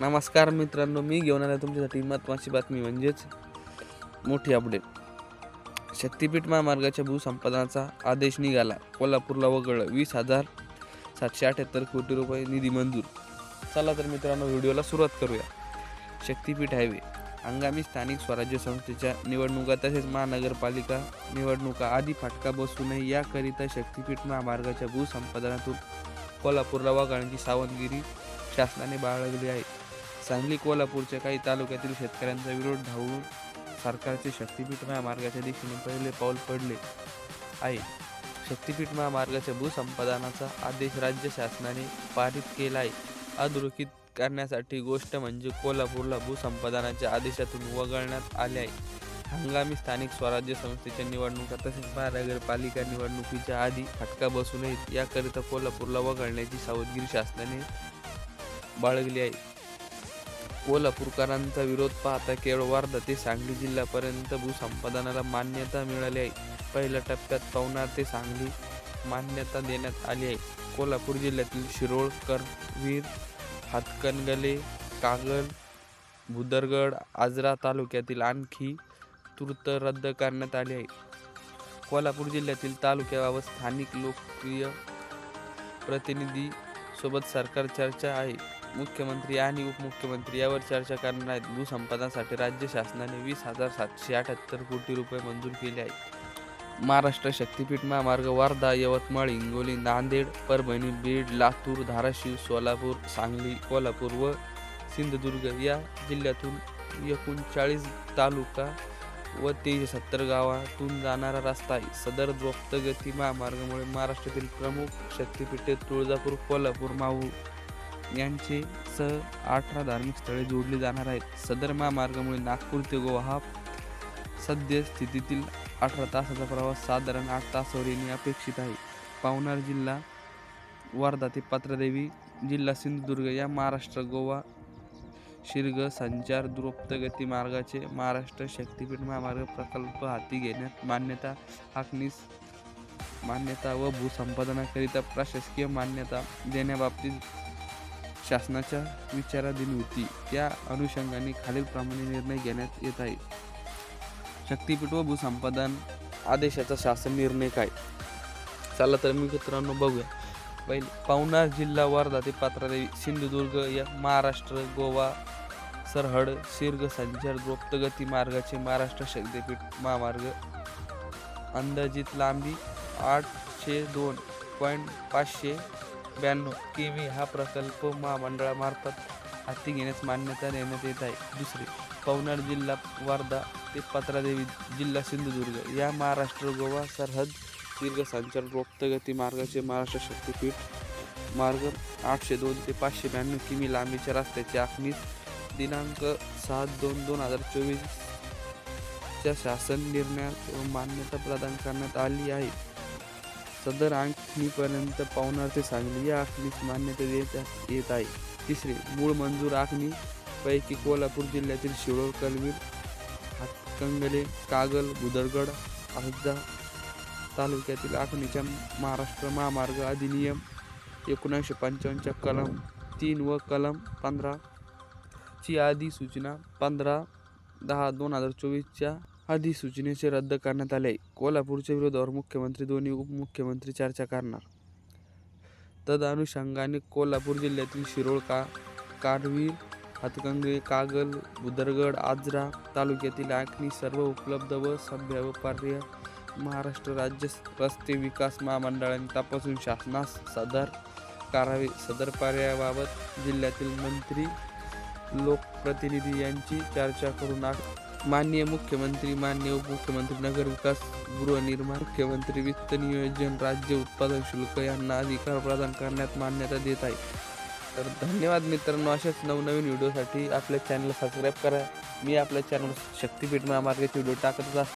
नमस्कार मित्रांनो मी घेऊन आलो तुमच्यासाठी महत्त्वाची बातमी म्हणजेच मोठी अपडेट शक्तिपीठ महामार्गाच्या भूसंपादनाचा आदेश निघाला. कोल्हापूरला वगळलं. वीस हजार सातशे अठ्याहत्तर कोटी रुपये निधी मंजूर. चला तर मित्रांनो व्हिडिओला सुरुवात करूया. शक्तिपीठ हायवे. हंगामी स्थानिक स्वराज्य संस्थेच्या निवडणुका तसेच महानगरपालिका निवडणुका आदी फाटका बसू नये याकरिता शक्तिपीठ महामार्गाच्या भूसंपादनातून कोल्हापूरला वगळण्याची सावधगिरी शासनाने बाळगली आहे. सांगली कोल्हापूरच्या काही तालुक्यातील शेतकऱ्यांचा विरोध ढावून सरकारचे शक्तिपीठ महामार्गाच्या दिशेने पहिले पाऊल पडले आहे. शक्तिपीठ महामार्गाच्या भूसंपादनाचा आदेश राज्य शासनाने पारित केला आहे. अधोरेखित करण्यासाठी गोष्ट म्हणजे कोल्हापूरला भूसंपादनाच्या आदेशातून वगळण्यात आले आहे. हंगामी स्थानिक स्वराज्य संस्थेच्या निवडणुका तसेच महानगरपालिका निवडणुकीच्या आधी फटका बसू नयेत याकरिता कोल्हापूरला वगळण्याची सावधगिरी शासनाने बाळगली आहे. कोल्हापूरकरांचा विरोध पाहता केवळ वर्धा ते सांगली जिल्ह्यापर्यंत भूसंपादनाला मान्यता मिळाली आहे. पहिल्या टप्प्यात पवनार ते सांगली मान्यता देण्यात आली आहे. कोल्हापूर जिल्ह्यातील शिरोळ करवीर हातकणगले कागल भुदरगड आजरा तालुक्यातील आणखी तूर्त रद्द करण्यात आली आहे. कोल्हापूर जिल्ह्यातील तालुक्याबाबत स्थानिक लोकप्रिय प्रतिनिधी सोबत सरकार चर्चा आहे. मुख्यमंत्री आणि उपमुख्यमंत्री यावर चर्चा करणार आहेत. भूसंपादनासाठी राज्य शासनाने वीस हजार सातशे अठ्याहत्तर कोटी रुपये मंजूर केले आहेत. महाराष्ट्र शक्तिपीठ महामार्ग वारदा यवतमाळ हिंगोली नांदेड परभणी बीड लातूर धाराशिव सोलापूर सांगली कोल्हापूर व सिंधुदुर्ग या जिल्ह्यातून एकूण चाळीस तालुका व तेशे सत्तर गावातून जाणारा रस्ता आहे. सदर द्रोप्तगती महामार्गामुळे महाराष्ट्रातील प्रमुख शक्तिपीठे तुळजापूर कोल्हापूर माहू यांचे सह अठरा धार्मिक स्थळे जोडली जाणार आहेत. सदर महामार्गामुळे नागपूर ते गोवा हा सद्य स्थितीतील अठरा तासाचा प्रवास साधारण आठ तासावर येणे अपेक्षित आहे. पावनार जिल्हा वर्धा ते पात्रदेवी जिल्हा सिंधुदुर्ग या महाराष्ट्र गोवा शिर्ग संचार द्रुतगती मार्गाचे महाराष्ट्र शक्तिपीठ महामार्ग प्रकल्प हाती घेण्यात मान्यता हाकनीस मान्यता व भूसंपादनाकरिता प्रशासकीय मान्यता देण्याबाबतीत शासनाच्या विचाराधीन होती. त्या अनुषंगाने खालीलप्रमाणे निर्णय घेण्यात येत आहे. शक्तिपीठ व भूसंपादन आदेशाचा शासन निर्णय काय? चला तर मी मित्रांनो बघूया. पहिले पवनार जिल्हा वर्धा ते पात्रादेवी सिंधुदुर्ग या महाराष्ट्र गोवा सरहड शीर्ग संचार गुप्तगती मार्गाचे महाराष्ट्र शक्तिपीठ महामार्ग. अंदाजित लांबी आठशे दोन पॉईंट पाचशे ब्याण्णव किमी हा प्रकल्प महामंडळामार्फत हाती घेण्यास मान्यता देण्यात येत आहे. दुसरे पवनार जिल्हा वर्धा ते पत्रादेवी जिल्हा सिंधुदुर्ग या महाराष्ट्र गोवा सरहद दीर्घ संचार गुप्तगती मार्गाचे महाराष्ट्र शक्तिपीठ मार्ग आठशे दोन ते पाचशे ब्याण्णव किमी लांबीच्या रस्त्याची आखणी दिनांक सात दोन दोन हजार चोवीसच्या शासन निर्णयात मान्यता प्रदान करण्यात आली आहे. सदर आखणीपर्यंत पावणार ते सांगली. या आखणीस मान्यता देण्यात येत आहे. तिसरे मूळ मंजूर आखणी पैकी कोल्हापूर जिल्ह्यातील शिरोळ कलवीर हातकंगले कागल बुदरगड आजदा तालुक्यातील आखणीच्या महाराष्ट्र महामार्ग अधिनियम एकोणीसशे पंचावन्नच्या कलम तीन व कलम पंधरा ची सूचना पंधरा दहा दोन हजार चोवीसच्या अधिसूचनेचे रद्द करण्यात आले. आहे कोल्हापूरच्या विरोधावर मुख्यमंत्री दोन्ही उपमुख्यमंत्री चर्चा करणार. तदानुषंगाने कोल्हापूर जिल्ह्यातील शिरोळ का काढवीर हातगंगे कागल बुदरगड आजरा तालुक्यातील आखणी सर्व उपलब्ध व सभ्य व पर्याय महाराष्ट्र राज्य रस्ते विकास महामंडळाने तपासून शासनास सदर करावे. सदर पर्यायाबाबत जिल्ह्यातील मंत्री लोकप्रतिनिधी यांची चर्चा करून आख- माननीय मुख्यमंत्री माननीय उपमुख्यमंत्री नगर विकास गृहनिर्माण मुख्यमंत्री वित्त नियोजन राज्य उत्पादन शुल्क यांना अधिकार प्रदान करण्यात मान्यता देत आहे. तर धन्यवाद मित्रांनो अशाच नवनवीन व्हिडिओसाठी आपल्या चॅनलला सबस्क्राईब करा. मी आपल्या चॅनल शक्तिपीठ महामार्गाचे व्हिडिओ टाकतच असतो.